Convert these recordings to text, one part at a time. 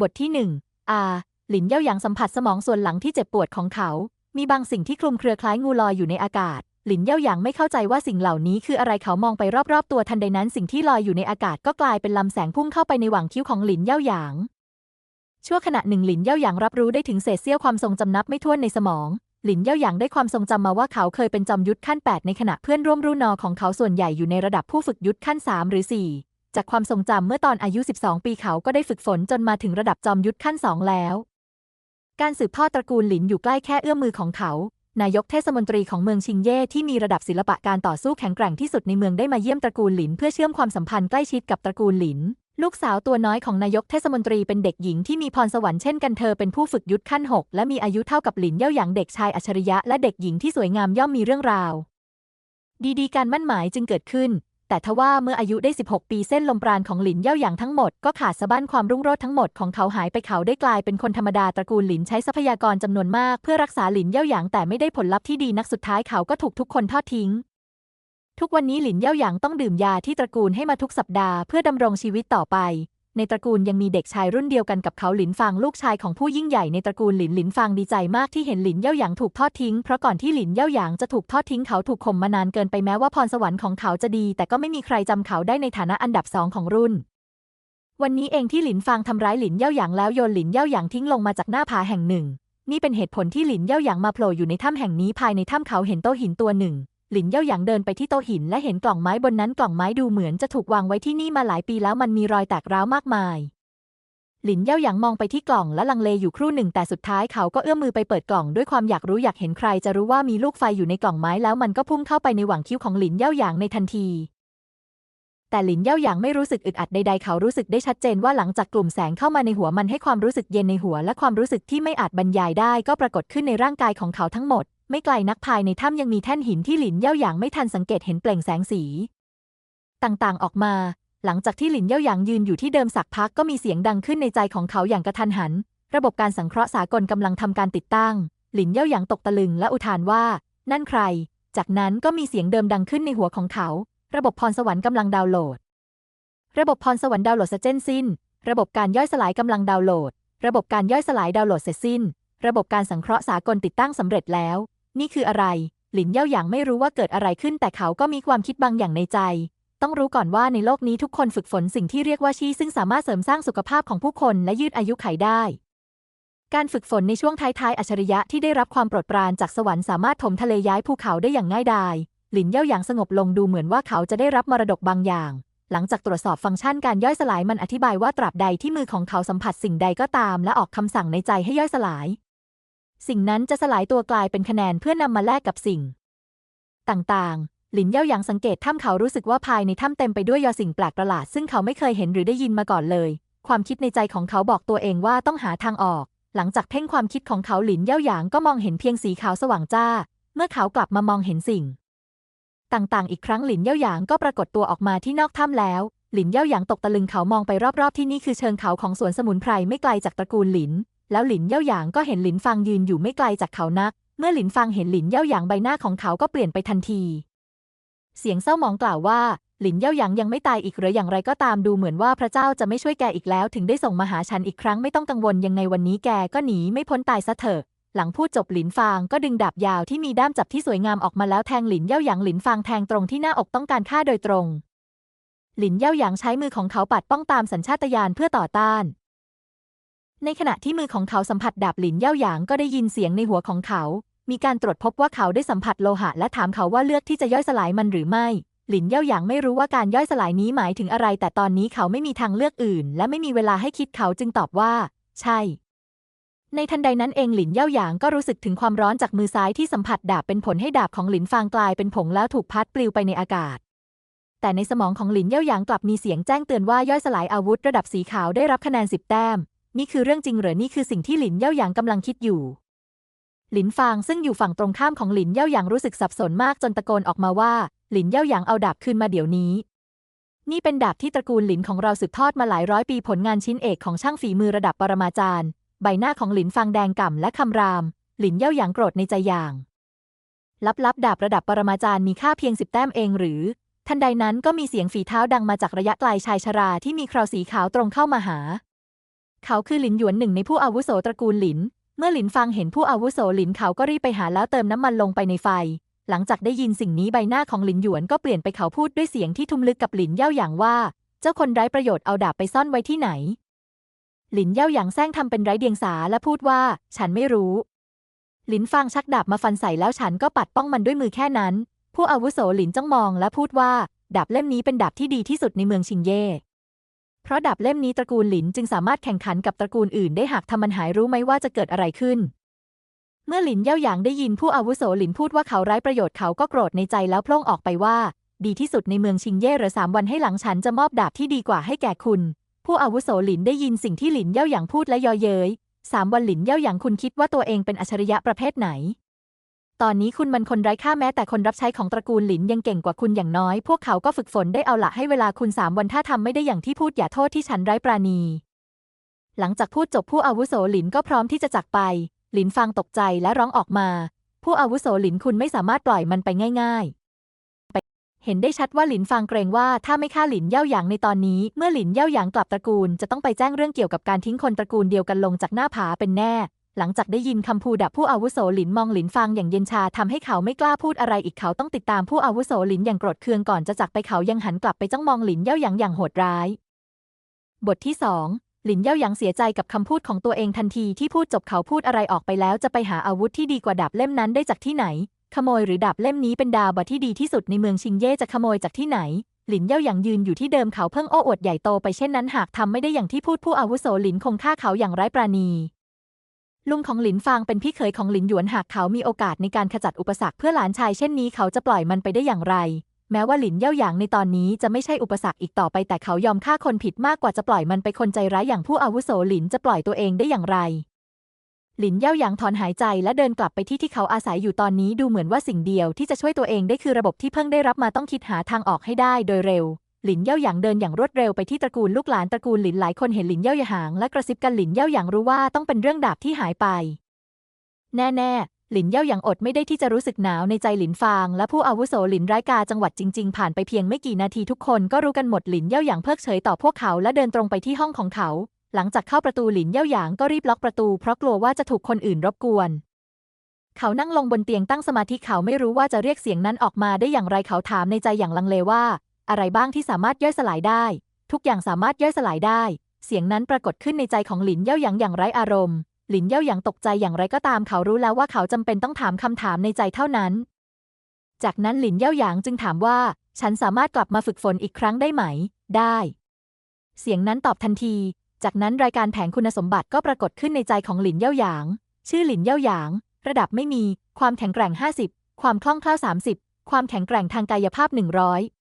บทที่หนึ่งอาหลินเย่าหยางสัมผัสสมองส่วนหลังที่เจ็บปวดของเขา มีบางสิ่งที่คลุมเครือคล้ายงูลอยอยู่ในอากาศ หลินเย่าหยางไม่เข้าใจว่าสิ่งเหล่านี้คืออะไรเขามองไปรอบๆ ตัวทันใดนั้นสิ่งที่ลอยอยู่ในอากาศก็กลายเป็นลำแสงพุ่งเข้าไปในหว่างคิ้วของหลินเย่าหยาง ชั่วขณะหนึ่งหลินเย่าหยางรับรู้ได้ถึงเศษเสี้ยวความทรงจำนับไม่ถ้วนในสมอง หลินเย่าหยางได้ความทรงจำมาว่าเขาเคยเป็นจอมยุทธขั้น 8 ในขณะเพื่อนร่วมรุ่นนอของเขาส่วนใหญ่อยู่ในระดับผู้ฝึกยุทธขั้น3หรือ4 จากความทรงจำเมื่อตอนอายุ 12 ปีเขาก็ได้ฝึกฝนจนมาถึงระดับจอมยุทธขั้น2แล้ว การสืบทอดตระกูลหลินอยู่ใกล้แค่เอื้อมมือของเขา นายกเทศมนตรีของเมืองชิงเย่ที่มีระดับศิลปะการต่อสู้แข็งแกร่งที่สุดในเมืองได้มาเยี่ยมตระกูลหลินเพื่อเชื่อมความสัมพันธ์ใกล้ชิดกับตระกูลหลิน ลูกสาวตัวน้อยของนายกเทศมนตรีเป็นเด็กหญิงที่มีพรสวรรค์เช่นกันเธอเป็นผู้ฝึกยุทธขั้น 6 และมีอายุเท่ากับหลินเย่าหยางเด็กชายอัจฉริยะและเด็กหญิงที่สวยงามย่อมมีเรื่องราว ดีๆ การมั่นหมายจึงเกิดขึ้น แต่ทว่าเมื่ออายุได้ 16 ปีเส้นลมปราณของหลินเย่าหยางทั้งหมดก็ขาดสะบั้นความรุ่งโรจน์ทั้งหมดของเขาหายไปเขาได้กลายเป็นคนธรรมดาตระกูลหลินใช้ทรัพยากรจำนวนมากเพื่อรักษาหลินเย่าหยางแต่ไม่ได้ผลลัพธ์ที่ดีนักสุดท้ายเขาก็ถูกทุกคนทอดทิ้ง ทุกวันนี้หลินเย่าหยางต้องดื่มยาที่ตระกูลให้มาทุกสัปดาห์เพื่อดำรงชีวิตต่อไป ในตระกูลยังมีเด็กชายรุ่นเดียวกันกับเขาหลินฟางลูกชายของผู้ยิ่งใหญ่ในตระกูลหลินหลินฟางดีใจมากที่เห็นหลินเย่าหยางถูกทอดทิ้งเพราะก่อนที่หลินเย่าหยางจะถูกทอดทิ้งเขาถูกข่มมานานเกินไปแม้ว่าพรสวรรค์ของเขาจะดี แต่ก็ไม่มีใครจำเขาได้ในฐานะอันดับสองของรุ่น วันนี้เองที่หลินฟางทำร้ายหลินเย่าหยางแล้วโยนหลินเย่าหยางทิ้งลงมาจากหน้าผาแห่งหนึ่ง นี่เป็นเหตุผลที่หลินเย่าหยางมาโผล่อยู่ในถ้ำแห่งนี้ภายในถ้ำเขาเห็นโต๊ะหินตัวหนึ่ง หลินเย่าหยางเดินไปที่โต๊ะหินและเห็นกล่องไม้บนนั้นกล่องไม้ดูเหมือนจะถูกวางไว้ที่นี่มาหลายปีแล้วมันมีรอยแตกร้าวมากมาย หลินเย่าหยางมองไปที่กล่องและลังเลอยู่ครู่หนึ่งแต่สุดท้ายเขาก็เอื้อมมือไปเปิดกล่องด้วยความอยากรู้อยากเห็นใครจะรู้ว่ามีลูกไฟอยู่ในกล่องไม้แล้วมันก็พุ่งเข้าไปในหว่างคิ้วของหลินเย่าหยางในทันทีแต่หลินเย่าหยางไม่รู้สึกอึดอัดใดๆ เขารู้สึกได้ชัดเจนว่าหลังจากกลุ่มแสงเข้ามาในหัวมันให้ความรู้สึกเย็นในหัวและความรู้สึกที่ไม่อาจบรรยายได้ก็ปรากฏขึ้นในร่างกายของเขาทั้งหมด ไม่ไกลนักภายในถ้ำยังมีแท่นหินที่หลินเย่าหยางไม่ทันสังเกตเห็นเปล่งแสงสี ต่างๆ ออกมา หลังจากที่หลินเย่าหยางยืนอยู่ที่เดิมสักพักก็มีเสียงดังขึ้นในใจของเขาอย่างกระทันหัน ระบบการสังเคราะห์สากลกำลังทำการติดตั้ง หลินเย่าหยางตกตะลึงและอุทานว่า นั่นใคร จากนั้นก็มีเสียงเดิมดังขึ้นในหัวของเขา ระบบพรสวรรค์กำลังดาวน์โหลด ระบบพรสวรรค์ดาวน์โหลดเสร็จสิ้น ระบบการย่อยสลายกำลังดาวน์โหลด ระบบการย่อยสลายดาวน์โหลดเสร็จสิ้นระบบการสังเคราะห์สากลติดตั้งสำเร็จแล้ว นี่คืออะไร หลินเย่าหยางไม่รู้ว่าเกิดอะไรขึ้น แต่เขาก็มีความคิดบางอย่างในใจ ต้องรู้ก่อนว่าในโลกนี้ทุกคนฝึกฝนสิ่งที่เรียกว่าชีซึ่งสามารถเสริมสร้างสุขภาพของผู้คนและยืดอายุขัยได้ การฝึกฝนในช่วงท้ายๆ อัจฉริยะที่ได้รับความโปรดปรานจากสวรรค์สามารถถมทะเลย้ายภูเขาได้อย่างง่ายดาย หลินเย่าหยางสงบลงดูเหมือนว่าเขาจะได้รับมรดกบางอย่างหลังจากตรวจสอบฟังก์ชันการย่อยสลายมันอธิบายว่าตราบใดที่มือของเขาสัมผัสสิ่งใดก็ตาม และออกคำสั่งในใจให้ย่อยสลาย สิ่งนั้นจะสลายตัวกลายเป็นคะแนนเพื่อนำมาแลกกับสิ่ง ต่างๆ หลินเย่าหยางสังเกตถ้ำเขารู้สึกว่าภายในถ้ำเต็มไปด้วยยอสิ่งแปลกประหลาด ซึ่งเขาไม่เคยเห็นหรือได้ยินมาก่อนเลย ความคิดในใจของเขาบอกตัวเองว่าต้องหาทางออก หลังจากเพ่งความคิดของเขาหลินเย่าหยางก็มองเห็นเพียงสีขาวสว่างจ้า เมื่อเขากลับมามองเห็นสิ่ง ต่างๆ อีกครั้งหลินเย่าหยางก็ปรากฏตัวออกมาที่นอกถ้ำแล้วหลินเย่าหยางตกตะลึงเขามองไปรอบๆที่นี่คือเชิงเขาของสวนสมุนไพรไม่ไกลจากตระกูลหลิน แล้วหลินเย่าหยางก็เห็นหลินฟางยืนอยู่ไม่ไกลจากเขานัก เมื่อหลินฟางเห็นหลินเย่าหยางใบหน้าของเขาก็เปลี่ยนไปทันที เสียงเศร้ามองกล่าวว่า หลินเย่าหยางยังไม่ตายอีกหรืออย่างไรก็ตามดูเหมือนว่าพระเจ้าจะไม่ช่วยแกอีกแล้ว ถึงได้ส่งมาหาฉันอีกครั้งไม่ต้องกังวลยังไงวันนี้แกก็หนีไม่พ้นตายซะเถอะ หลังพูดจบหลินฟางก็ดึงดาบยาวที่มีด้ามจับที่สวยงามออกมาแล้วแทงหลินเย่าหยางหลินฟางแทงตรงที่หน้าอกต้องการฆ่าโดยตรง หลินเย่าหยางใช้มือของเขาปัดป้องตามสัญชาตญาณเพื่อต่อต้าน ในขณะที่มือของเขาสัมผัสดาบหลินเย่าหยางก็ได้ยินเสียงในหัวของเขา มีการตรวจพบว่าเขาได้สัมผัสโลหะและถามเขาว่าเลือกที่จะย่อยสลายมันหรือไม่ หลินเย่าหยางไม่รู้ว่าการย่อยสลายนี้หมายถึงอะไร แต่ตอนนี้เขาไม่มีทางเลือกอื่น และไม่มีเวลาให้คิดเขาจึงตอบว่า ใช่ ในทันใดนั้นเองหลินเย่าหยางก็รู้สึกถึงความร้อนจากมือซ้ายที่สัมผัสดาบเป็นผลให้ดาบของหลินฟางกลายเป็นผงแล้วถูกพัดปลิวไปในอากาศแต่ในสมองของหลินเย่าหยางกลับมีเสียงแจ้งเตือนว่าย่อยสลายอาวุธระดับสีขาวได้รับคะแนนสิบแต้ม นี่คือเรื่องจริงหรือนี่คือสิ่งที่หลินเย่าหยางกำลังคิดอยู่ หลินฟางซึ่งอยู่ฝั่งตรงข้ามของหลินเย่าหยางรู้สึกสับสนมากจนตะโกนออกมาว่า หลินเย่าหยางเอาดาบคืนมาเดี๋ยวนี้ นี่เป็นดาบที่ตระกูลหลินของเราสืบทอดมาหลายร้อยปีผลงานชิ้นเอกของช่างฝีมือระดับปรมาจารย์ ใบหน้าของหลินฟางแดงก่ำและคำราม หลินเย่าหยางโกรธในใจอย่างลับๆดาบระดับปรมาจารย์มีค่าเพียงสิบแต้มเองหรือ ทันใดนั้นก็มีเสียงฝีเท้าดังมาจากระยะไกลชายชราที่มีคราวสีขาวตรงเข้ามาหา เขาคือหลินหยวนหนึ่งในผู้อาวุโสตระกูลหลิน เมื่อหลินฟังเห็นผู้อาวุโสหลินเขาก็รีบไปหาแล้วเติมน้ำมันลงไปในไฟ หลังจากได้ยินสิ่งนี้ใบหน้าของหลินหยวนก็เปลี่ยนไปเขาพูดด้วยเสียงที่ทุ้มลึกกับหลินเย่าหยางว่า เจ้าคนไร้ประโยชน์เอาดาบไปซ่อนไว้ที่ไหน หลินเย่าหยางแซงทำเป็นไร้เดียงสาและพูดว่า ฉันไม่รู้หลินฟางชักดาบมาฟันใส่แล้วฉันก็ปัดป้องมันด้วยมือแค่นั้น ผู้อาวุโสหลินจ้องมองและพูดว่า ดาบเล่มนี้เป็นดาบที่ดีที่สุดในเมืองชิงเย่ ราะดาบเล่มนี้ตระกูลหลินจึงสามารถแข่งขันกับตระกูลอื่นได้หากทำมันหายรู้ไหมว่าจะเกิดอะไรขึ้น เมื่อหลินเย่าหยางได้ยินผู้อาวุโสหลินพูดว่าเขาไร้ประโยชน์เขาก็โกรธในใจแล้วพล่งออกไปว่า ดีที่สุดในเมืองชิงเย่หรือสามวันให้หลังฉันจะมอบดาบที่ดีกว่าให้แก่คุณ ผู้อาวุโสหลินได้ยินสิ่งที่หลินเย่าหยางพูดและยอเย้ยสามวันหลินเย่าหยางคุณคิดว่าตัวเองเป็นอัจฉริยะประเภทไหน ตอนนี้คุณมันคนไร้ค่าแม้แต่คนรับใช้ของตระกูลหลินยังเก่งกว่าคุณอย่างน้อย พวกเขาก็ฝึกฝนได้เอาละให้เวลาคุณสามวันถ้าทำไม่ได้อย่างที่พูดอย่าโทษที่ฉันไร้ปราณี หลังจากพูดจบผู้อาวุโสหลินก็พร้อมที่จะจากไป หลินฟังตกใจและร้องออกมา ผู้อาวุโสหลินคุณไม่สามารถปล่อยมันไปง่ายๆ เห็นได้ชัดว่าหลินฟังเกรงว่าถ้าไม่ฆ่าหลินเย่าหยางในตอนนี้ เมื่อหลินเย่าหยางกลับตระกูล จะต้องไปแจ้งเรื่องเกี่ยวกับการทิ้งคนตระกูลเดียวกันลงจากหน้าผาเป็นแน่ หลังจากได้ยินคำพูดผู้อาวุโสหลินมองหลินฟังอย่างเย็นชาทำให้เขาไม่กล้าพูดอะไรอีกเขาต้องติดตามผู้อาวุโสหลินอย่างโกรธเคืองก่อนจะจากไปเขายังหันกลับไปจ้องมองหลินเย่าหยางอย่างโหดร้าย บทที่สองหลินเย่าหยางเสียใจกับคำพูดของตัวเองทันทีที่พูดจบเขาพูดอะไรออกไปแล้วจะไปหาอาวุธที่ดีกว่าดาบเล่มนั้นได้จากที่ไหน ขโมยหรือดาบเล่มนี้เป็นดาบที่ดีที่สุดในเมืองชิงเย่จะขโมยจากที่ไหน หลินเย่าหยางยืนอยู่ที่เดิมเขาเพิ่งโอ้อวดใหญ่โตไปเช่นนั้นหากทำไม่ได้อย่างที่พูดผู้อาวุโสหลินคงฆ่าเขาอย่างไร้ปราณี ลุงของหลินฟางเป็นพี่เขยของหลินหยวนหากเขามีโอกาสในการขจัดอุปสรรคเพื่อหลานชายเช่นนี้เขาจะปล่อยมันไปได้อย่างไร แม้ว่าหลินเย่าหยางในตอนนี้จะไม่ใช่อุปสรรคอีกต่อไปแต่เขายอมฆ่าคนผิดมากกว่าจะปล่อยมันไปคนใจร้ายอย่างผู้อาวุโสหลินจะปล่อยตัวเองได้อย่างไร หลินเย่าหยางถอนหายใจและเดินกลับไปที่ที่เขาอาศัยอยู่ตอนนี้ดูเหมือนว่าสิ่งเดียวที่จะช่วยตัวเองได้คือระบบที่เพิ่งได้รับมาต้องคิดหาทางออกให้ได้โดยเร็ว หลินเย่าหยางเดินอย่างรวดเร็วไปที่ตระกูลลูกหลานตระกูลหลินหลายคนเห็นหลินเย่าหยางและกระซิบกันหลินเย่าหยางรู้ว่าต้องเป็นเรื่องดาบที่หายไป แน่ๆ หลินเย่าหยางอดไม่ได้ที่จะรู้สึกหนาวในใจหลินฟาง และผู้อาวุโสหลินร้ายกาจังหวัดจริง ๆ ผ่านไปเพียงไม่กี่นาทีทุกคนก็รู้กันหมดหลินเย่าหยางเพิกเฉยต่อพวกเขาและเดินตรงไปที่ห้องของเขา หลังจากเข้าประตูหลินเย่าหยางก็รีบล็อกประตู เพราะกลัวว่าจะถูกคนอื่นรบกวนเขานั่งลงบนเตียงตั้งสมาธิเขาไม่รู้ว่าจะเรียกเสียงนั้นออกมาได้อย่างไรเขาถามในใจอย่างลังเลว่า อะไรบ้างที่สามารถย่อยสลายได้ ทุกอย่างสามารถย่อยสลายได้ เสียงนั้นปรากฏขึ้นในใจของหลินเย่าหยางอย่างไร้อารมณ์ หลินเย่าหยางตกใจอย่างไรก็ตามเขารู้แล้วว่าเขาจำเป็นต้องถามคำถามในใจเท่านั้น จากนั้นหลินเย่าหยางจึงถามว่า ฉันสามารถกลับมาฝึกฝนอีกครั้งได้ไหม ได้ เสียงนั้นตอบทันที จากนั้นรายการแผนคุณสมบัติก็ปรากฏขึ้นในใจของหลินเย่าหยาง ชื่อหลินเย่าหยาง ระดับไม่มี ความแข็งแกร่ง 50 ความคล่องแคล่ว30 ความแข็งแกร่งทางกายภาพ 100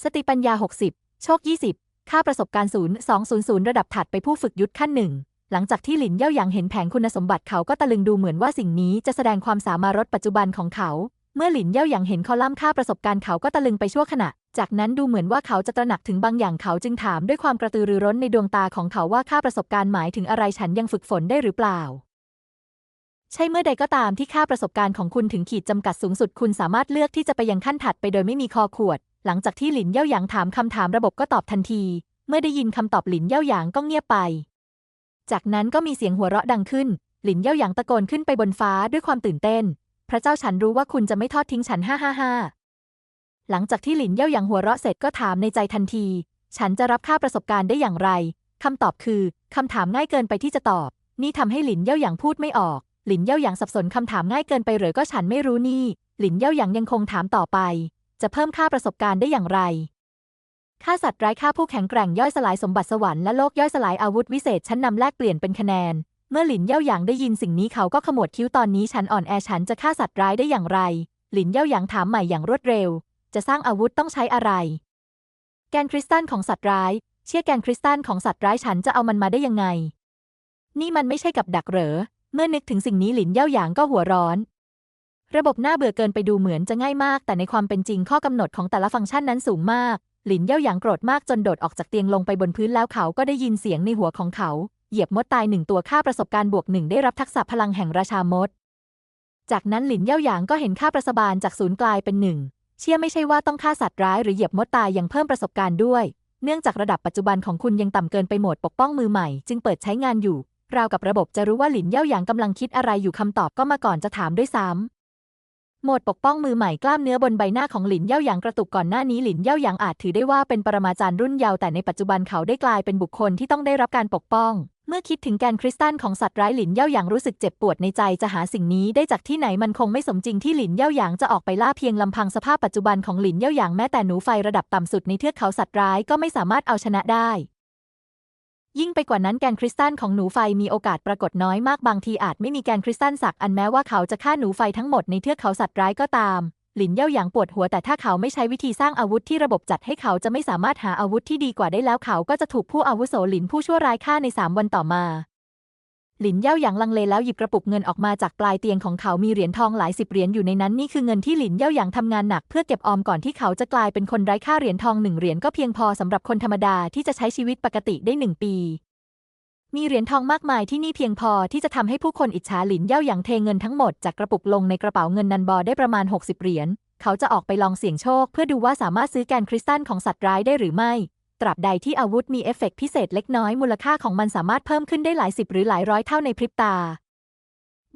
สติปัญญา 60 โชค 20 ค่าประสบการณ์0 200 ระดับถัดไปผู้ฝึกยุทธขั้นหนึ่ง หลังจากที่หลินเย่าหยางเห็นแผนคุณสมบัติเขาก็ตะลึงดูเหมือนว่าสิ่งนี้จะแสดงความสามารถปัจจุบันของเขา เมื่อหลินเย่าหยางเห็นคอลัมน์ค่าประสบการณ์เขาก็ตะลึงไปชั่วขณะ จากนั้นดูเหมือนว่าเขาจะตระหนักถึงบางอย่างเขาจึงถามด้วยความกระตือรือร้นในดวงตาของเขาว่าค่าประสบการณ์หมายถึงอะไรฉันยังฝึกฝนได้หรือเปล่าใช่เมื่อใดก็ตามที่ค่าประสบการณ์ของคุณถึงขีดจำกัดสูงสุดคุณสามารถเลือกที่จะไปยังขั้นถัดไปโดยไม่มีคอขวด หลังจากที่หลินเย่าหยางถามคำถามระบบก็ตอบทันที เมื่อได้ยินคำตอบหลินเย่าหยางก็เงียบไป จากนั้นก็มีเสียงหัวเราะดังขึ้น หลินเย่าหยางตะโกนขึ้นไปบนฟ้าด้วยความตื่นเต้น พระเจ้าฉันรู้ว่าคุณจะไม่ทอดทิ้งฉันฮ่าฮ่าฮ่าหลังจากที่หลินเย่าหยางหัวเราะเสร็จก็ถามในใจทันที ฉันจะรับค่าประสบการณ์ได้อย่างไรคำตอบคือคำถามง่ายเกินไปที่จะตอบ นี่ทำให้หลินเย่าหยางพูดไม่ออก หลินเย่าหยางสับสนคำถามง่ายเกินไปหรือก็ฉันไม่รู้นี่ หลินเย่าหยางยังคงถามต่อไป จะเพิ่มค่าประสบการณ์ได้อย่างไรค่าสัตว์ร้ายค่าผู้แข็งแกร่งย่อยสลายสมบัติสวรรค์และโลกย่อยสลายอาวุธวิเศษชั้นนำแลกเปลี่ยนเป็นคะแนน เมื่อหลินเย่าหยางได้ยินสิ่งนี้เขาก็ขมวดคิ้วตอนนี้ฉันอ่อนแอฉันจะฆ่าสัตว์ร้ายได้อย่างไร หลินเย่าหยางถามใหม่อย่างรวดเร็ว จะสร้างอาวุธต้องใช้อะไร แกนคริสตัลของสัตว์ร้าย เชื่อแกนคริสตัลของสัตว์ร้ายฉันจะเอามันมาได้ยังไง นี่มันไม่ใช่กับดักเหรอ เมื่อนึกถึงสิ่งนี้หลินเย่าหยางก็หัวร้อน ระบบน่าเบื่อเกินไปดูเหมือนจะง่ายมาก แต่ในความเป็นจริงข้อกำหนดของแต่ละฟังก์ชันนั้นสูงมาก หลินเย่าหยางโกรธมากจนโดดออกจากเตียงลงไปบนพื้นแล้วเขาก็ได้ยินเสียงในหัวของเขา เหยียบมดตายหนึ่งตัวค่าประสบการณ์บวกหนึ่งได้รับทักษะพลังแห่งราชามด จากนั้นหลินเย่าหยางก็เห็นค่าประสบการณ์จากศูนย์กลายเป็นหนึ่งเชื่อไม่ใช่ว่าต้องฆ่าสัตว์ร้ายหรือเหยียบมดตายยังเพิ่มประสบการณ์ด้วย เนื่องจากระดับปัจจุบันของคุณยังต่ำเกินไปหมดปกป้องมือใหม่จึงเปิดใช้งานอยู่ราวกับระบบจะรู้ว่าหลินเย่าหยางกำลังคิดอะไรอยู่คำตอบก็มาก่อนจะถามด้วยซ้ำ หมดปกป้องมือใหม่กล้ามเนื้อบนใบหน้าของหลินเย่าหยางกระตุกก่อนหน้านี้หลินเย่าหยางอาจถือได้ว่าเป็นปรมาจารย์รุ่นเยาว์แต่ในปัจจุบันเขาได้กลายเป็นบุคคลที่ต้องได้รับการปกป้อง เมื่อคิดถึงแกนคริสตัลของสัตว์ร้ายหลินเย่าหยางรู้สึกเจ็บปวดในใจจะหาสิ่งนี้ได้จากที่ไหนมันคงไม่สมจริงที่หลินเย่าหยางจะออกไปล่าเพียงลำพังสภาพปัจจุบันของหลินเย่าหยางแม้แต่หนูไฟระดับต่ำสุดในเทือกเขาสัตว์ร้ายก็ไม่สามารถเอาชนะได้ ยิ่งไปกว่านั้นแกนคริสตัลของหนูไฟมีโอกาสปรากฏน้อยมากบางทีอาจไม่มีแกนคริสตัลสักอันแม้ว่าเขาจะฆ่าหนูไฟทั้งหมดในเทือกเขาสัตว์ร้ายก็ตาม หลินเย่าหยางปวดหัวแต่ถ้าเขาไม่ใช้วิธีสร้างอาวุธที่ระบบจัดให้เขาจะไม่สามารถหาอาวุธที่ดีกว่าได้แล้วเขาก็จะถูกผู้อาวุโสหลินผู้ชั่วร้ายฆ่าในสามวันต่อมา หลินเย่าหยางลังเลแล้วหยิบกระปุกเงินออกมาจากปลายเตียงของเขามีเหรียญทองหลายสิบเหรียญอยู่ในนั้นนี่คือเงินที่หลินเย่าหยางทำงานหนักเพื่อเก็บออมก่อนที่เขาจะกลายเป็นคนไร้ค่าเหรียญทองหนึ่งเหรียญก็เพียงพอสำหรับคนธรรมดาที่จะใช้ชีวิตปกติได้หนึ่งปี มีเหรียญทองมากมายที่นี่เพียงพอที่จะทำให้ผู้คนอิจฉาหลินเย่าหยางเทเงินทั้งหมดจากกระปุกลงในกระเป๋าเงินนันบอได้ประมาณ 60 เหรียญเขาจะออกไปลองเสี่ยงโชค เพื่อดูว่าสามารถซื้อแกนคริสตัลของสัตว์ร้ายได้หรือไม่ ตราบใดที่อาวุธมีเอฟเฟกต์พิเศษเล็กน้อยมูลค่าของมันสามารถเพิ่มขึ้นได้หลายสิบหรือหลายร้อยเท่าในพริบตา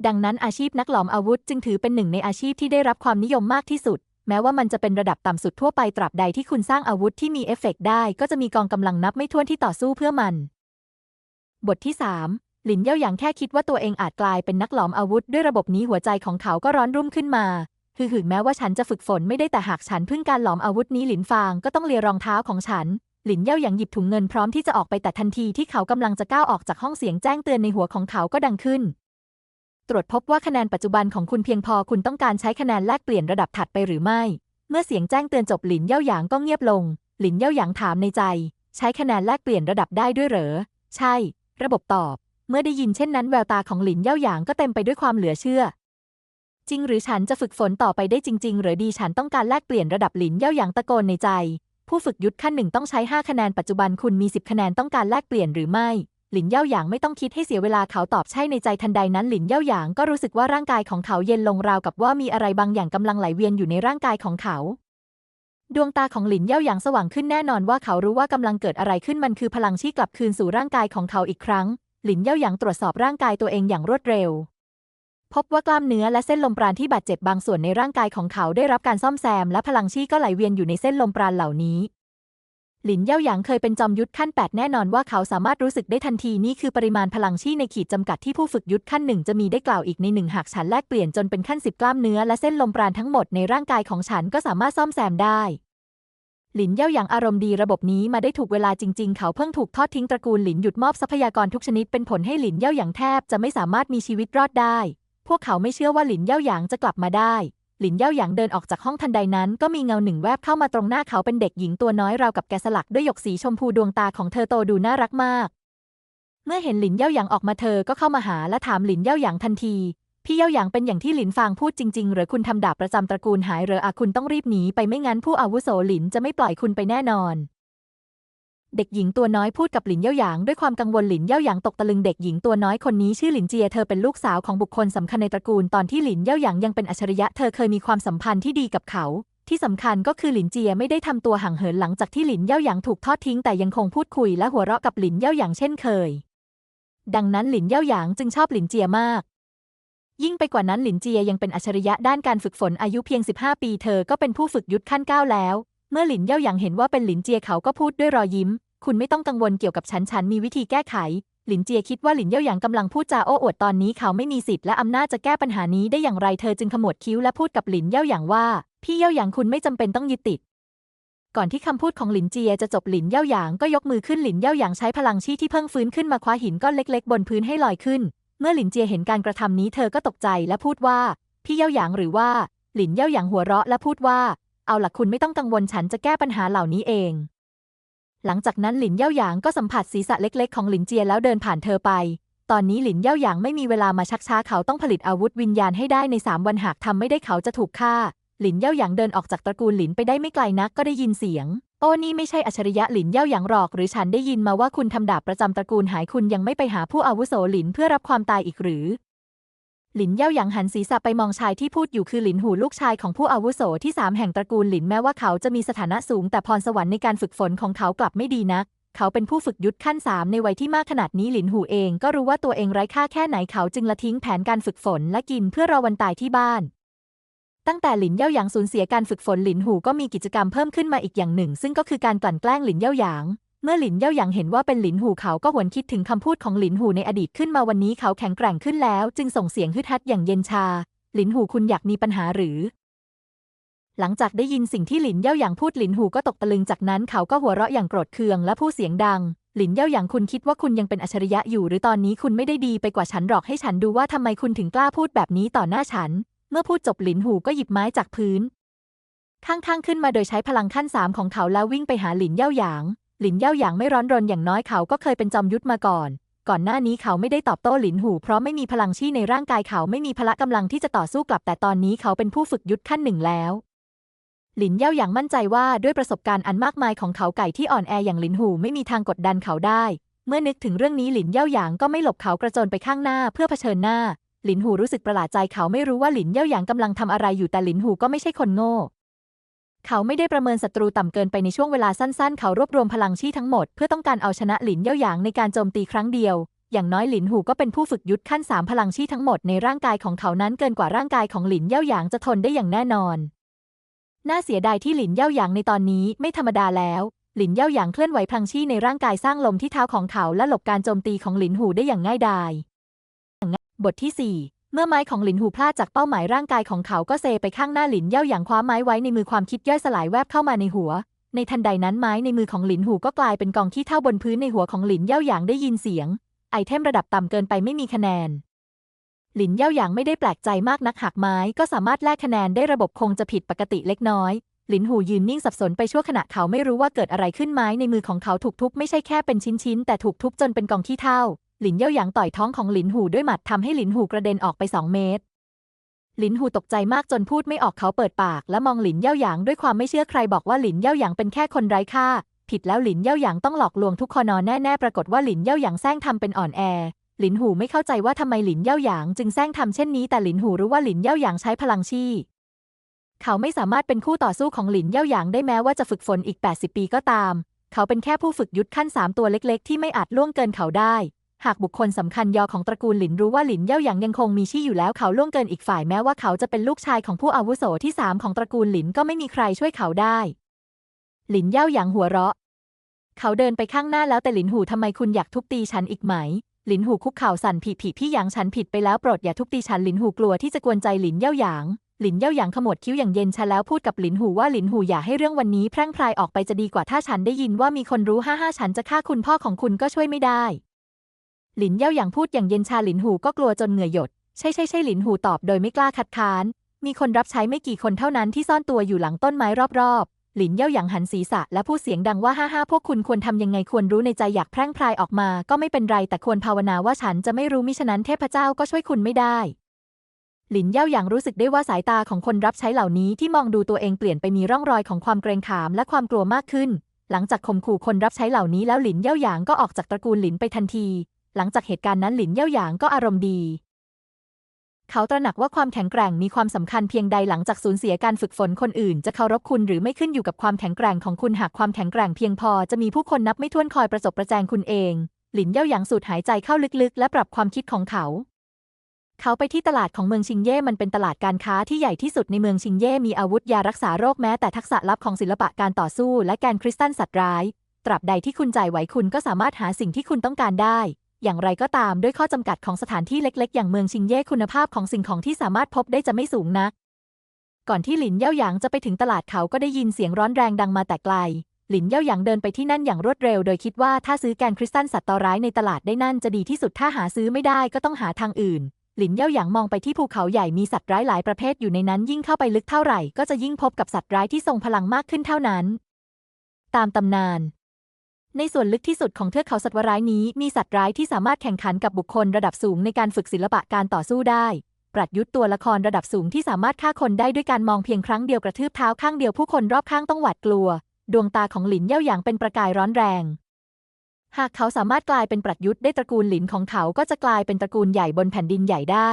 ดังนั้นอาชีพนักหลอมอาวุธจึงถือเป็นหนึ่งในอาชีพที่ได้รับความนิยมมากที่สุด แม้ว่ามันจะเป็นระดับต่ำสุดทั่วไปตราบใดที่คุณสร้างอาวุธที่มีเอฟเฟกต์ได้ก็จะมีกองกำลังนับไม่ถ้วนที่ต่อสู้เพื่อมัน บทที่ 3 หลินเย่าหยางแค่คิดว่าตัวเองอาจกลายเป็นนักหลอมอาวุธ ด้วยระบบนี้หัวใจของเขาก็ร้อนรุ่มขึ้นมาคือถึงแม้ว่าฉันจะฝึกฝนไม่ได้แต่หากฉันพึ่งการหลอมอาวุธนี้หลินฟางก็ต้องเลียรองเท้าของฉัน หลินเย่าหยางหยิบถุงเงินพร้อมที่จะออกไปแต่ทันทีที่เขากำลังจะก้าวออกจากห้องเสียงแจ้งเตือนในหัวของเขาก็ดังขึ้น ตรวจพบว่าคะแนนปัจจุบันของคุณเพียงพอคุณต้องการใช้คะแนนแลกเปลี่ยนระดับถัดไปหรือไม่ เมื่อเสียงแจ้งเตือนจบหลินเย่าหยางก็เงียบลง หลินเย่าหยางถามในใจ ใช้คะแนนแลกเปลี่ยนระดับได้ด้วยเหรอ ใช่ ระบบตอบ เมื่อได้ยินเช่นนั้นแววตาของหลินเย่าหยางก็เต็มไปด้วยความเหลือเชื่อจริงหรือฉันจะฝึกฝนต่อไปได้จริง ๆ หรือดีฉันต้องการแลกเปลี่ยนระดับหลินเย่าหยางตะโกนในใจ ผู้ฝึกยุทธขั้นหนึ่งต้องใช้ 5 คะแนนปัจจุบันคุณมี 10 คะแนนต้องการแลกเปลี่ยนหรือไม่ หลินเย่าหยางไม่ต้องคิดให้เสียเวลาเขาตอบใช่ในใจทันใดนั้นหลินเย่าหยางก็รู้สึกว่าร่างกายของเขาเย็นลงราวกับว่ามีอะไรบางอย่างกำลังไหลเวียนอยู่ในร่างกายของเขา ดวงตาของหลินเย่าหยางสว่างขึ้นแน่นอนว่าเขารู้ว่ากำลังเกิดอะไรขึ้นมันคือพลังที่กลับคืนสู่ร่างกายของเขาอีกครั้ง หลินเย่าหยางตรวจสอบร่างกายตัวเองอย่างรวดเร็ว พบว่ากล้ามเนื้อและเส้นลมปราณที่บาดเจ็บบางส่วนในร่างกายของเขาได้รับการซ่อมแซม และพลังชีก็ไหลเวียนอยู่ในเส้นลมปราณเหล่านี้หลินเย่าหยางเคยเป็นจอมยุทธขั้น 8 แน่นอนว่าเขาสามารถรู้สึกได้ทันทีนี่คือปริมาณพลังชีในขีดจำกัดที่ผู้ฝึกยุทธขั้นหนึ่งจะมีได้กล่าวอีกในหนึ่งหากฉันแลกเปลี่ยนจนเป็นขั้นสิบกล้ามเนื้อและเส้นลมปราณทั้งหมดในร่างกายของฉันก็สามารถซ่อมแซมได้ หลินเย่าหยางอารมณ์ดีระบบนี้มาได้ถูกเวลาจริง ๆ เขาเพิ่งถูกทอดทิ้งตระกูลหลินหยุดมอบทรัพยากรทุกชนิดเป็นผลให้หลินเย่าหยางแทบจะไม่สามารถมีชีวิตรอดได้ พวกเขาไม่เชื่อว่าหลินเย่าหยางจะกลับมาได้ หลินเย่าหยางเดินออกจากห้องทันใดนั้น ก็มีเงาหนึ่งแวบเข้ามาตรงหน้าเขาเป็นเด็กหญิงตัวน้อยราวกับแกะสลักด้วยหยกสีชมพูดวงตาของเธอโตดูน่ารักมาก เมื่อเห็นหลินเย่าหยางออกมาเธอก็เข้ามาหาและถามหลินเย่าหยางทันที พี่เย่าหยางเป็นอย่างที่หลินฟางพูดจริง ๆ หรือคุณทำดาบประจำตระกูลหายหรืออาคุณต้องรีบหนีไปไม่งั้นผู้อาวุโสหลินจะไม่ปล่อยคุณไปแน่นอน เด็กหญิงตัวน้อยพูดกับหลินเย่าหยางด้วยความกังวลหลินเย่าหยางตกตะลึงเด็กหญิงตัวน้อยคนนี้ชื่อหลินเจียเธอเป็นลูกสาวของบุคคลสำคัญในตระกูลตอนที่หลินเย่าหยางยังเป็นอัจฉริยะเธอเคยมีความสัมพันธ์ที่ดีกับเขา ที่สำคัญก็คือหลินเจียไม่ได้ทำตัวห่างเหินหลังจากที่หลินเย่าหยางถูกทอดทิ้งแต่ยังคงพูดคุยและหัวเราะกับหลินเย่าหยางเช่นเคย ดังนั้นหลินเย่าหยางจึงชอบหลินเจียมาก ยิ่งไปกว่านั้นหลินเจียยังเป็นอัจฉริยะด้านการฝึกฝนอายุเพียง 15 ปี เธอก็เป็นผู้ฝึกยุทธขั้นเก้าแล้ว เมื่อหลินเย่าหยางเห็นว่าเป็นหลินเจียเขาก็พูดด้วยรอยยิ้ม คุณไม่ต้องกังวลเกี่ยวกับฉันฉันมีวิธีแก้ไข หลินเจียคิดว่าหลินเย่าหยางกำลังพูดจาโอ้อวดตอนนี้เขาไม่มีสิทธิ์และอำนาจจะแก้ปัญหานี้ได้อย่างไรเธอจึงขมวดคิ้วและพูดกับหลินเย่าหยางว่า พี่เย่าหยางคุณไม่จำเป็นต้องยึดติด ก่อนที่คำพูดของหลินเจียจะจบหลินเย่าหยางก็ยกมือขึ้นหลินเย่าหยางใช้พลังชีที่เพิ่งฟื้นขึ้นมาคว้าหินก้อนเล็ก ๆ บนพื้นให้ลอยขึ้น เมื่อหลินเจียเห็นการกระทำนี้เธอก็ตกใจและพูดว่า พี่เย่าหยางหรือว่า หลินเย่าหยางหัวเราะและพูดว่า เอาล่ะคุณไม่ต้องกังวลฉันจะแก้ปัญหาเหล่านี้เอง หลังจากนั้นหลินเย่าหยางก็สัมผัสศีรษะเล็ก ๆ ของหลินเจียแล้วเดินผ่านเธอไป ตอนนี้หลินเย่าหยางไม่มีเวลามาชักช้าเขาต้องผลิตอาวุธวิญญาณให้ได้ในสามวันหากทำไม่ได้เขาจะถูกฆ่า หลินเย่าหยางเดินออกจากตระกูลหลินไปได้ไม่ไกลนักก็ได้ยินเสียง โอ้นี่ไม่ใช่อัจฉริยะหลินเย่าหยางหรอก หรือฉันได้ยินมาว่าคุณทำดาบประจำตระกูลหายคุณยังไม่ไปหาผู้อาวุโสหลินเพื่อรับความตายอีกหรือ หลินเย่าหยางหันศีรษะไปมองชายที่พูดอยู่คือหลินหูลูกชายของผู้อาวุโสที่สามแห่งตระกูลหลินแม้ว่าเขาจะมีสถานะสูง แต่พรสวรรค์ในการฝึกฝนของเขากลับไม่ดีนัก เขาเป็นผู้ฝึกยุทธขั้นสามในวัยที่มากขนาดนี้หลินหูเองก็รู้ว่าตัวเองไร้ค่าแค่ไหนเขาจึงละทิ้งแผนการฝึกฝนและกินเพื่อรอวันตายที่บ้าน ตั้งแต่หลินเย่าหยางสูญเสียการฝึกฝนหลินหูก็มีกิจกรรมเพิ่มขึ้นมาอีกอย่างหนึ่ง ซึ่งก็คือการกลั่นแกล้งหลินเย่าหยาง เมื่อหลินเย่าหยางเห็นว่าเป็นหลินหูเขาก็หวนคิดถึงคำพูดของหลินหูในอดีตขึ้นมาวันนี้เขาแข็งแกร่งขึ้นแล้ว จึงส่งเสียงฮึดฮัดอย่างเย็นชา หลินหูคุณอยากมีปัญหาหรือ หลังจากได้ยินสิ่งที่หลินเย่าหยางพูดหลินหูก็ตกตะลึงจากนั้นเขาก็หัวเราะอย่างโกรธเคืองและพูดเสียงดัง หลินเย่าหยางคุณคิดว่าคุณยังเป็นอัจฉริยะอยู่ หรือตอนนี้คุณไม่ได้ดีไปกว่าฉันหรอกให้ฉันดูว่าทำไมคุณถึงกล้าพูดแบบนี้ต่อหน้าฉัน เมื่อพูดจบหลินหูก็หยิบไม้จากพื้น ข้างๆขึ้นมาโดยใช้พลังขั้นสามของเขาแล้ววิ่งไปหาหลินเย่าหยาง หลินเย่าหยางไม่ร้อนรนอย่างน้อยเขาก็เคยเป็นจอมยุทธมาก่อน ก่อนหน้านี้เขาไม่ได้ตอบโต้หลินหู เพราะไม่มีพลังชี่ในร่างกายเขาไม่มีพละกำลังที่จะต่อสู้กลับแต่ตอนนี้เขาเป็นผู้ฝึกยุทธขั้นหนึ่งแล้ว หลินเย่าหยางมั่นใจว่าด้วยประสบการณ์อันมากมายของเขาไก่ที่อ่อนแออย่างหลินหูไม่มีทางกดดันเขาได้ เมื่อนึกถึงเรื่องนี้หลินเย่าหยางก็ไม่หลบเขากระโจนไปข้างหน้าเพื่อเผชิญหน้า หลินหูรู้สึกประหลาดใจเขาไม่รู้ว่าหลินเย่าหยางกำลังทำอะไรอยู่แต่หลินหูก็ไม่ใช่คนโง่ เขาไม่ได้ประเมินศัตรูต่ำเกินไปในช่วงเวลาสั้นๆ เขารวบรวมพลังชี่ทั้งหมด เพื่อต้องการเอาชนะหลินเย่าหยางในการโจมตีครั้งเดียว อย่างน้อยหลินหูก็เป็นผู้ฝึกยุทธขั้นสามพลังชี่ทั้งหมดในร่างกายของเขานั้นเกินกว่าร่างกายของหลินเย่าหยางจะทนได้อย่างแน่นอน น่าเสียดายที่หลินเย่าหยางในตอนนี้ไม่ธรรมดาแล้วหลินเย่าหยางเคลื่อนไหวพลังชี่ในร่างกายสร้างลมที่เท้าของเขาและหลบการโจมตีของหลินหูได้อย่างง่ายดาย บทที่ 4 มื่อไม้ของหลินหูพลาดจากเป้าหมายร่างกายของเขาก็เซไปข้างหน้าหลินเย่าหยางคว้าไม้ไว้ในมือความคิดย่อยสลายแวบเข้ามาในหัว ในทันใดนั้นไม้ในมือของหลินหูก็กลายเป็นกองขี้เท่าบนพื้นในหัวของหลินเย่าหยางได้ยินเสียง ไอเทมระดับต่ำเกินไปไม่มีคะแนน หลินเย่าหยางไม่ได้แปลกใจมากนักหากไม้ก็สามารถแลกคะแนนได้ระบบคงจะผิดปกติเล็กน้อยหลินหูยืนนิ่งสับสนไปชั่วขณะเขาไม่รู้ว่าเกิดอะไรขึ้นไม้ในมือของเขาถูกทุบไม่ใช่แค่เป็นชิ้นๆ แต่ถูกทุบจนเป็นกองขี้เท่า หลินเย่าหยางต่อยท้องของหลินหูด้วยหมัดทำให้หลินหูกระเด็นออกไปสองเมตร หลินหูตกใจมากจนพูดไม่ออกเขาเปิดปาก และมองหลินเย่าหยางด้วยความไม่เชื่อใครบอกว่าหลินเย่าหยางเป็นแค่คนไร้ค่า ผิดแล้วหลินเย่าหยางต้องหลอกลวงทุกคนอนแน่ๆปรากฏว่าหลินเย่าหยางแซงทำเป็นอ่อนแอหลินหูไม่เข้าใจว่าทำไมหลินเย่าหยางจึงแซงทำเช่นนี้แต่หลินหูรู้ว่าหลินเย่าหยางใช้พลังชี่เขาไม่สามารถเป็นคู่ต่อสู้ของหลินเย่าหยางได้แม้ว่าจะฝึกฝนอีก 80 ปีก็ตาม เขาเป็นแค่ผู้ฝึกยุทธขั้นสามตัวเล็ก ๆ ที่ไม่อาจล่วงเกินเขาได้ หากบุคคลสำคัญยอของตระกูลหลินรู้ว่าหลินเย่าหยางยังคงมีชี่อยู่แล้วเขาล่วงเกินอีกฝ่ายแม้ว่าเขาจะเป็นลูกชายของผู้อาวุโสที่สามของตระกูลหลินก็ไม่มีใครช่วยเขาได้ หลินเย่าหยางหัวเราะ เขาเดินไปข้างหน้าแล้วแต่หลินหูทำไมคุณอยากทุบตีฉันอีกไหม หลินหูคุกเข่าสั่นผีผีพี่หยางฉันผิดไปแล้วโปรดอย่าทุบตีฉันหลินหูกลัวที่จะกวนใจหลินเย่าหยางหลินเย่าหยางขมวดคิ้วอย่างเย็นชาแล้วพูดกับหลินหูว่าหลินหูอย่าให้เรื่องวันนี้แพร่งพรายออกไปจะดีกว่าถ้าฉันได้ยินว่ามีคนรู้ห้าห้าฉันจะฆ่าคุณพ่อของคุณก็ช่วยไม่ได้ หลินเย่าหยางพูดอย่างเย็นชาหลินหูก็กลัวจนเหงื่อหยด ใช่ใช่ใช่หลินหูตอบโดยไม่กล้าคัดค้าน มีคนรับใช้ไม่กี่คนเท่านั้นที่ซ่อนตัวอยู่หลังต้นไม้รอบๆ หลินเย่าหยางหันศีรษะและพูดเสียงดังว่าห้าห้าพวกคุณควรทำยังไงควรรู้ในใจอยากแพร่งพรายออกมาก็ไม่เป็นไรแต่ควรภาวนาว่าฉันจะไม่รู้มิฉะนั้นเทพเจ้าก็ช่วยคุณไม่ได้หลินเย่าหยางรู้สึกได้ว่าสายตาของคนรับใช้เหล่านี้ที่มองดูตัวเองเปลี่ยนไปมีร่องรอยของความเกรงขามและความกลัวมากขึ้น หลังจากข่มขู่คนรับใช้เหล่านี้แล้วหลินเย่าหยางก็ออกจากตระกูลหลินไปทันที หลังจากเหตุการณ์นั้นหลินเย่าหยางก็อารมณ์ดี เขาตระหนักว่าความแข็งแกร่งมีความสำคัญเพียงใดหลังจากสูญเสียการฝึกฝนคนอื่น จะเคารพคุณหรือไม่ขึ้นอยู่กับความแข็งแกร่งของคุณหากความแข็งแกร่งเพียงพอจะมีผู้คนนับไม่ถ้วนคอยประจบประแจงคุณเอง หลินเย่าหยางสูดหายใจเข้าลึกๆ และปรับความคิดของเขาเขาไปที่ตลาดของเมืองชิงเย่ มันเป็นตลาดการค้าที่ใหญ่ที่สุดในเมืองชิงเย่ มีอาวุธยารักษาโรคแม้แต่ทักษะลับของศิลปะการต่อสู้และแกนคริสตัลสัตว์ร้าย ตราบใดที่คุณจ่ายไหวคุณก็สามารถหาสิ่งที่คุณต้องการได้ อย่างไรก็ตามด้วยข้อจำกัดของสถานที่เล็ก ๆ อย่างเมืองชิงเย่คุณภาพของสิ่งของที่สามารถพบได้จะไม่สูงนัก ก่อนที่หลินเย่าหยางจะไปถึงตลาดเขาก็ได้ยินเสียงร้อนแรงดังมาแต่ไกล หลินเย่าหยางเดินไปที่นั่นอย่างรวดเร็ว โดยคิดว่าถ้าซื้อแกนคริสตัลสัตว์ต่อร้ายในตลาดได้นั่นจะดีที่สุดถ้าหาซื้อไม่ได้ก็ต้องหาทางอื่น หลินเย่าหยางมองไปที่ภูเขาใหญ่มีสัตว์ร้ายหลายประเภทอยู่ในนั้นยิ่งเข้าไปลึกเท่าไหร่ก็จะยิ่งพบกับสัตว์ร้ายที่ทรงพลังมากขึ้นเท่านั้น ตามตำนาน ในส่วนลึกที่สุดของเทือกเขาสัตว์ร้ายนี้มีสัตว์ร้ายที่สามารถแข่งขันกับบุคคลระดับสูงในการฝึกศิลปะการต่อสู้ได้ ปรัดยุทธตัวละครระดับสูงที่สามารถฆ่าคนได้ด้วยการมองเพียงครั้งเดียวกระทืบเท้าข้างเดียวผู้คนรอบข้างต้องหวาดกลัว ดวงตาของหลินเย่าหยางเป็นประกายร้อนแรง หากเขาสามารถกลายเป็นปรัดยุทธได้ตระกูลหลินของเขาก็จะกลายเป็นตระกูลใหญ่บนแผ่นดินใหญ่ได้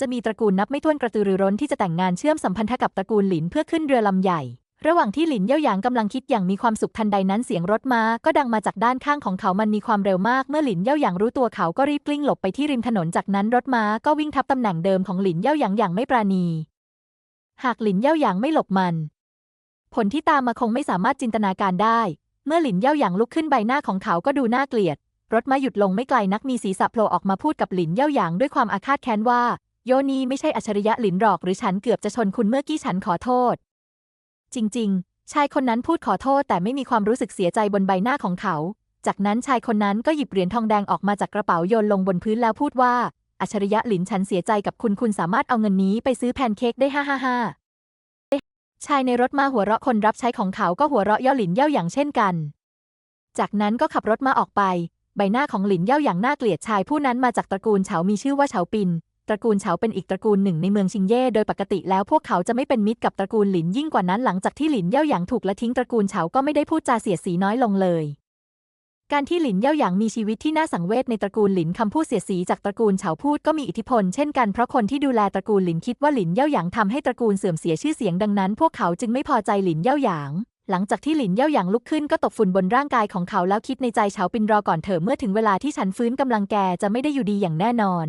จะมีตระกูลนับไม่ถ้วนกระตือรือร้นที่จะแต่งงานเชื่อมสัมพันธะกับตระกูลหลินเพื่อขึ้นเรือลำใหญ่ ระหว่างที่หลินเย่าหยางกำลังคิดอย่างมีความสุขทันใดนั้นเสียงรถม้าก็ดังมาจากด้านข้างของเขามันมีความเร็วมากเมื่อหลินเย่าหยางรู้ตัวเขาก็รีบกลิ้งหลบไปที่ริมถนนจากนั้นรถม้าก็วิ่งทับตำแหน่งเดิมของหลินเย่าหยางอย่างไม่ปราณี หากหลินเย่าหยางไม่หลบมัน ผลที่ตามมาคงไม่สามารถจินตนาการได้ เมื่อหลินเย่าหยางลุกขึ้นใบหน้าของเขาก็ดูน่าเกลียด รถม้าหยุดลงไม่ไกลนักมีศีรษะโผล่ออกมาพูดกับหลินเย่าหยางด้วยความอาฆาตแค้นว่า โยนีไม่ใช่อัจฉริยะหลินหรอกหรือฉันเกือบจะชนคุณเมื่อกี้ฉันขอโทษ จริง ๆ ชายคนนั้นพูดขอโทษแต่ไม่มีความรู้สึกเสียใจบนใบหน้าของเขา จากนั้นชายคนนั้นก็หยิบเหรียญทองแดงออกมาจากกระเป๋าโยนลงบนพื้นแล้วพูดว่า อัจฉริยะหลินฉันเสียใจกับคุณคุณสามารถเอาเงินนี้ไปซื้อแพนเค้กได้ฮ่าฮ่าฮ่าชายในรถมาหัวเราะคนรับใช้ของเขาก็หัวเราะเย่าหลินเย่าอย่างเช่นกัน จากนั้นก็ขับรถมาออกไป ใบหน้าของหลินเย่าอย่างน่าเกลียดชายผู้นั้นมาจากตระกูลเฉามีชื่อว่าเฉาปิน ตระกูลเฉาเป็นอีกตระกูลหนึ่งในเมืองชิงเย่โดยปกติแล้วพวกเขาจะไม่เป็นมิตรกับตระกูลหลินยิ่งกว่านั้นหลังจากที่หลินเย่าหยางถูกละทิ้งตระกูลเฉาก็ไม่ได้พูดจาเสียสีน้อยลงเลย การที่หลินเย่าหยางมีชีวิตที่น่าสังเวชในตระกูลหลินคำพูดเสียสีจากตระกูลเฉาพูดก็มีอิทธิพลเช่นกันเพราะคนที่ดูแลตระกูลหลินคิดว่าหลินเย่าหยางทำให้ตระกูลเสื่อมเสียชื่อเสียงดังนั้น พวกเขาจึงไม่พอใจหลินเย่าหยางหลังจากที่หลินเย่าหยางลุกขึ้นก็ตกฝุ่นบนร่างกายของเขาแล้วคิดในใจเฉาปินรอก่อนเถอะเมื่อถึงเวลาที่ฉันฟื้นกำลังแกจะไม่ได้อยู่ดีอย่างแน่นอน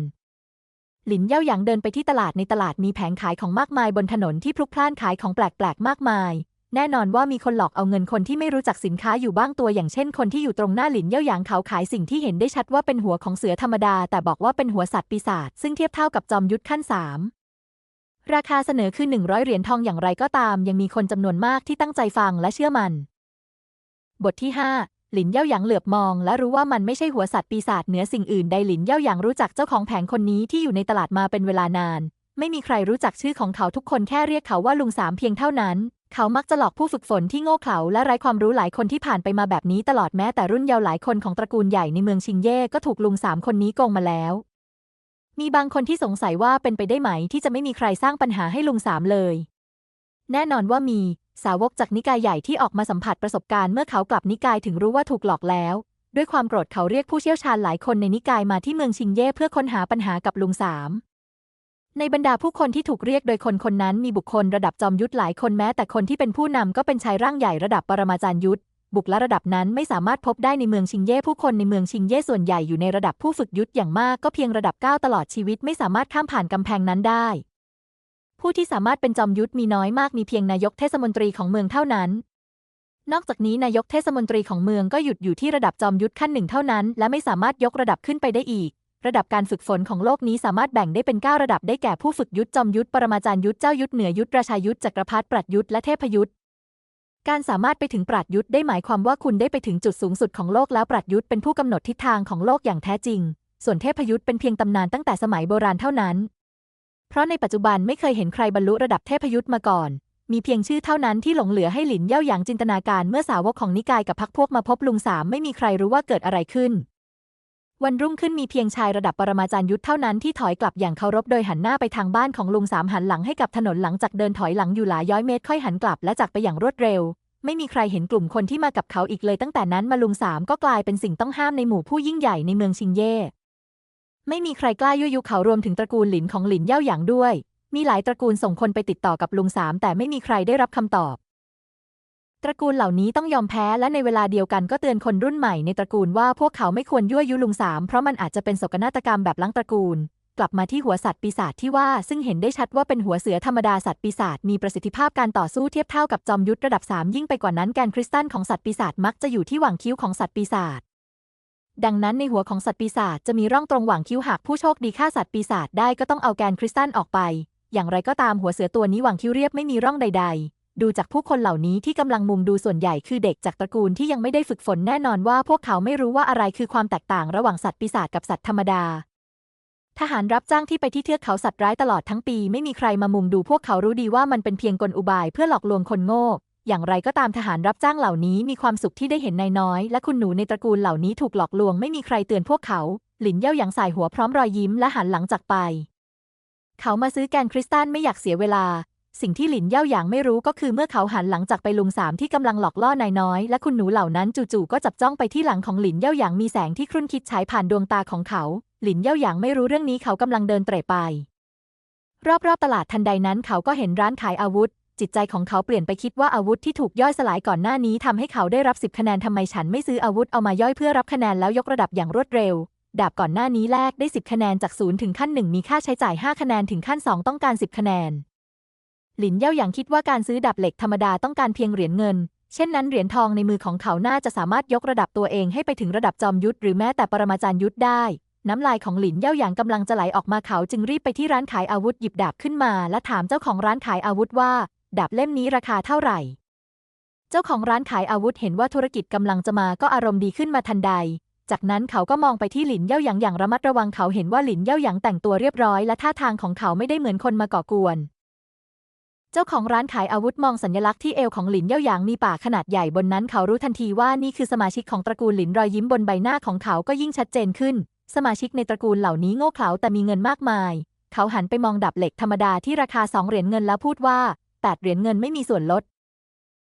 หลินเย่าหยางเดินไปที่ตลาดในตลาดมีแผงขายของมากมายบนถนนที่พลุกพล่านขายของแปลกๆ มากมาย แน่นอนว่ามีคนหลอกเอาเงินคนที่ไม่รู้จักสินค้าอยู่บ้างตัวอย่างเช่น คนที่อยู่ตรงหน้าหลินเย่าหยางเขาขายสิ่งที่เห็นได้ชัดว่าเป็นหัวของเสือธรรมดา แต่บอกว่าเป็นหัวสัตว์ปีศาจซึ่งเทียบเท่ากับจอมยุทธขั้นสามราคาเสนอคือ 100 เหรียญทองอย่างไรก็ตาม ยังมีคนจำนวนมากที่ตั้งใจฟังและเชื่อมัน บทที่ 5 หลินเย่าหยางเหลือบมอง และรู้ว่ามันไม่ใช่หัวสัตว์ปีศาจเหนือสิ่งอื่นใดหลินเย่าหยางรู้จักเจ้าของแผงคนนี้ที่อยู่ในตลาดมาเป็นเวลานาน ไม่มีใครรู้จักชื่อของเขาทุกคนแค่เรียกเขาว่าลุงสามเพียงเท่านั้น เขามักจะหลอกผู้ฝึกฝนที่โง่เขลาและไร้ความรู้หลายคนที่ผ่านไปมาแบบนี้ตลอดแม้แต่รุ่นเยาว์หลายคนของตระกูลใหญ่ในเมืองชิงเย่ก็ถูกลุงสามคนนี้โกงมาแล้วมีบางคนที่สงสัยว่าเป็นไปได้ไหมที่จะไม่มีใครสร้างปัญหาให้ลุงสามเลย แน่นอนว่ามี สาวกจากนิกายใหญ่ที่ออกมาสัมผัสประสบการณ์เมื่อเขากลับนิกายถึงรู้ว่าถูกหลอกแล้ว ด้วยความโกรธเขาเรียกผู้เชี่ยวชาญหลายคนในนิกายมาที่เมืองชิงเย่เพื่อค้นหาปัญหากับลุงสามในบรรดาผู้คนที่ถูกเรียกโดยคนคนนั้นมีบุคคลระดับจอมยุทธหลายคนแม้แต่คนที่เป็นผู้นำก็เป็นชายร่างใหญ่ระดับปรมาจารย์ยุทธบุคละระดับนั้นไม่สามารถพบได้ในเมืองชิงเย่ผู้คนในเมืองชิงเย่ส่วนใหญ่อยู่ในระดับผู้ฝึกยุทธอย่างมากก็เพียงระดับ 9 ตลอดชีวิตไม่สามารถข้ามผ่านกำแพงนั้นได้ ผู้ที่สามารถเป็นจอมยุทธมีน้อยมากมีเพียงนายกเทศมนตรีของเมืองเท่านั้น นอกจากนี้นายกเทศมนตรีของเมืองก็หยุดอยู่ที่ระดับจอมยุทธขั้นหนึ่งเท่านั้น และไม่สามารถยกระดับขึ้นไปได้อีก ระดับการฝึกฝนของโลกนี้สามารถแบ่งได้เป็น 9 ระดับได้แก่ผู้ฝึกยุทธจอมยุทธปรมาจารย์ยุทธเจ้ายุทธเหนือยุทธราชายุทธจักรพรรดิปรัชยุทธและเทพยุทธการสามารถไปถึงปรัชยุทธได้หมายความว่าคุณได้ไปถึงจุดสูงสุดของโลกแล้วปรัชยุทธเป็นผู้กำหนดทิศทางของโลกอย่างแท้จริง ส่วนเทพยุทธเป็นเพียงตำนานตั้งแต่สมัยโบราณเท่านั้น เพราะในปัจจุบันไม่เคยเห็นใครบรรลุระดับเทพยุทธมาก่อน มีเพียงชื่อเท่านั้นที่หลงเหลือให้หลินเย่าหยางจินตนาการเมื่อสาวกของนิกายกับพักพวกมาพบลุงสามไม่มีใครรู้ว่าเกิดอะไรขึ้น วันรุ่งขึ้นมีเพียงชายระดับปรมาจารย์ยุทธเท่านั้นที่ถอยกลับอย่างเคารพโดยหันหน้าไปทางบ้านของลุงสามหันหลังให้กับถนนหลังจากเดินถอยหลังอยู่หลายร้อยเมตรค่อยหันกลับและจากไปอย่างรวดเร็ว ไม่มีใครเห็นกลุ่มคนที่มากับเขาอีกเลยตั้งแต่นั้นมาลุงสามก็กลายเป็นสิ่งต้องห้ามในหมู่ผู้ยิ่งใหญ่ในเมืองชิงเย่ ไม่มีใครกล้ายั่วยุเขารวมถึงตระกูลหลินของหลินเย่าหยางด้วย มีหลายตระกูลส่งคนไปติดต่อกับลุงสามแต่ไม่มีใครได้รับคำตอบ ตระกูลเหล่านี้ต้องยอมแพ้และในเวลาเดียวกันก็เตือนคนรุ่นใหม่ในตระกูลว่าพวกเขาไม่ควรยั่วยุลุงสามเพราะมันอาจจะเป็นโศกนาฏกรรมแบบล้างตระกูล กลับมาที่หัวสัตว์ปีศาจที่ว่าซึ่งเห็นได้ชัดว่าเป็นหัวเสือธรรมดาสัตว์ปีศาจมีประสิทธิภาพการต่อสู้เทียบเท่ากับจอมยุทธระดับ3ยิ่งไปกว่านั้นแกนคริสตัลของสัตว์ปีศาจมักจะอยู่ที่หว่างคิ้วของสัตว์ปีศาจ ดังนั้นในหัวของสัตว์ปีศาจจะมีร่องตรงหว่างคิ้วหากผู้โชคดีฆ่าสัตว์ปีศาจได้ก็ต้องเอาแกนคริสตัลออกไป อย่างไรก็ตามหัวเสือตัวนี้หว่างคิ้วเรียบไม่มีร่องใด ๆ ดูจากผู้คนเหล่านี้ที่กำลังมุงดูส่วนใหญ่คือเด็กจากตระกูลที่ยังไม่ได้ฝึกฝนแน่นอนว่าพวกเขาไม่รู้ว่าอะไรคือความแตกต่างระหว่างสัตว์ปีศาจกับสัตว์ธรรมดาทหารรับจ้างที่ไปที่เทือกเขาสัตว์ร้ายตลอดทั้งปีไม่มีใครมามุงดูพวกเขารู้ดีว่ามันเป็นเพียงกลอุบายเพื่อหลอกลวงคนโง่ อย่างไรก็ตามทหารรับจ้างเหล่านี้มีความสุขที่ได้เห็นนายน้อย และคุณหนูในตระกูลเหล่านี้ถูกหลอกลวงไม่มีใครเตือนพวกเขา หลินเย่าหยางสายหัวพร้อมรอยยิ้มและหันหลังจากไป เขามาซื้อแกนคริสตัลไม่อยากเสียเวลา สิ่งที่หลินเย่าหยางไม่รู้ก็คือเมื่อเขาหันหลังจากไปลุงสามที่กำลังหลอกล่อนายน้อย และคุณหนูเหล่านั้นจู่ๆก็จับจ้องไปที่หลังของหลินเย่าหยางมีแสงที่ครุ่นคิดฉายผ่านดวงตาของเขา หลินเย่าหยางไม่รู้เรื่องนี้เขากำลังเดินเตร่ไปรอบๆตลาดทันใดนั้นเขาก็เห็นร้านขายอาวุธ จิตใจของเขาเปลี่ยนไปคิดว่าอาวุธที่ถูกย่อยสลายก่อนหน้านี้ทำให้เขาได้รับ10คะแนนทำไมฉันไม่ซื้ออาวุธเอามาย่อยเพื่อรับคะแนนแล้วยกระดับอย่างรวดเร็ว ดาบก่อนหน้านี้แลกได้10คะแนนจากศูนย์ถึงขั้นหนึ่งมีค่าใช้จ่าย5คะแนนถึงขั้น2ต้องการ10คะแนน หลินเย่าหยางคิดว่าการซื้อดาบเหล็กธรรมดาต้องการเพียงเหรียญเงิน เช่นนั้นเหรียญทองในมือของเขาน่าจะสามารถยกระดับตัวเองให้ไปถึงระดับจอมยุทธหรือแม้แต่ปรมาจารย์ยุทธได้น้ำลายของหลินเย่าหยางกำลังจะไหลออกมาเขาจึงรีบไปที่ร้านขายอาวุธหยิบดาบขึ้นมา และถามเจ้าของร้านขายอาวุธว่า ดาบเล่มนี้ราคาเท่าไหร่ เจ้าของร้านขายอาวุธเห็นว่าธุรกิจกำลังจะมาก็อารมณ์ดีขึ้นมาทันใด จากนั้นเขาก็มองไปที่หลินเย่าหยางอย่างระมัดระวังเขาเห็นว่าหลินเย่าหยางแต่งตัวเรียบร้อยและท่าทางของเขาไม่ได้เหมือนคนมาก่อกวน เจ้าของร้านขายอาวุธมองสัญลักษณ์ที่เอวของหลินเย่าหยางมีปากขนาดใหญ่บนนั้น เขารู้ทันทีว่านี่คือสมาชิกของตระกูลหลินรอยยิ้มบนใบหน้าของเขาก็ยิ่งชัดเจนขึ้น สมาชิกในตระกูลเหล่านี้โง่เขลาแต่มีเงินมากมาย เขาหันไปมองดับเหล็กธรรมดาที่ราคาสองเหรียญเงินแล้วพูดว่า แปดเหรียญเงินไม่มีส่วนลด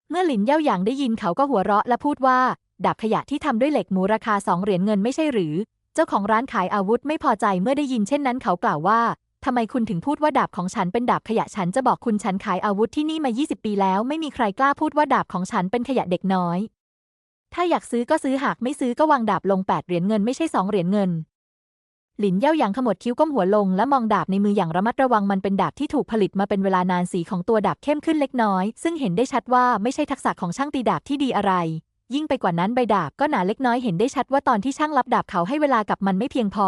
เมื่อหลินเย่าหยางได้ยินเขาก็หัวเราะและพูดว่า ดาบขยะที่ทำด้วยเหล็กหมูราคาสองเหรียญเงินไม่ใช่หรือ เจ้าของร้านขายอาวุธไม่พอใจเมื่อได้ยินเช่นนั้นเขากล่าวว่าทำไมคุณถึงพูดว่าดาบของฉันเป็นดาบขยะฉันจะบอกคุณฉันขายอาวุธที่นี่มา 20 ปีแล้ว ไม่มีใครกล้าพูดว่าดาบของฉันเป็นขยะเด็กน้อย ถ้าอยากซื้อก็ซื้อหากไม่ซื้อก็วางดาบลงแปดเหรียญเงินไม่ใช่สองเหรียญเงิน หลินเย่าหยางขมวดคิ้วก้มหัวลงและมองดาบในมืออย่างระมัดระวังมันเป็นดาบที่ถูกผลิตมาเป็นเวลานานสีของตัวดาบเข้มขึ้นเล็กน้อย ซึ่งเห็นได้ชัดว่าไม่ใช่ทักษะของช่างตีดาบที่ดีอะไร ยิ่งไปกว่านั้นใบดาบก็หนาเล็กน้อยเห็นได้ชัดว่าตอนที่ช่างรับดาบเขาให้เวลากับมันไม่เพียงพอ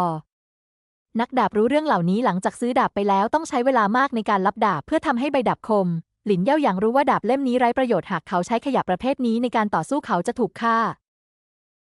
นักดาบรู้เรื่องเหล่านี้หลังจากซื้อดาบไปแล้วต้องใช้เวลามากในการรับดาบเพื่อทำให้ใบดาบคม หลินเย่าหยางรู้ว่าดาบเล่มนี้ไร้ประโยชน์หากเขาใช้ขยะประเภทนี้ในการต่อสู้เขาจะถูกฆ่า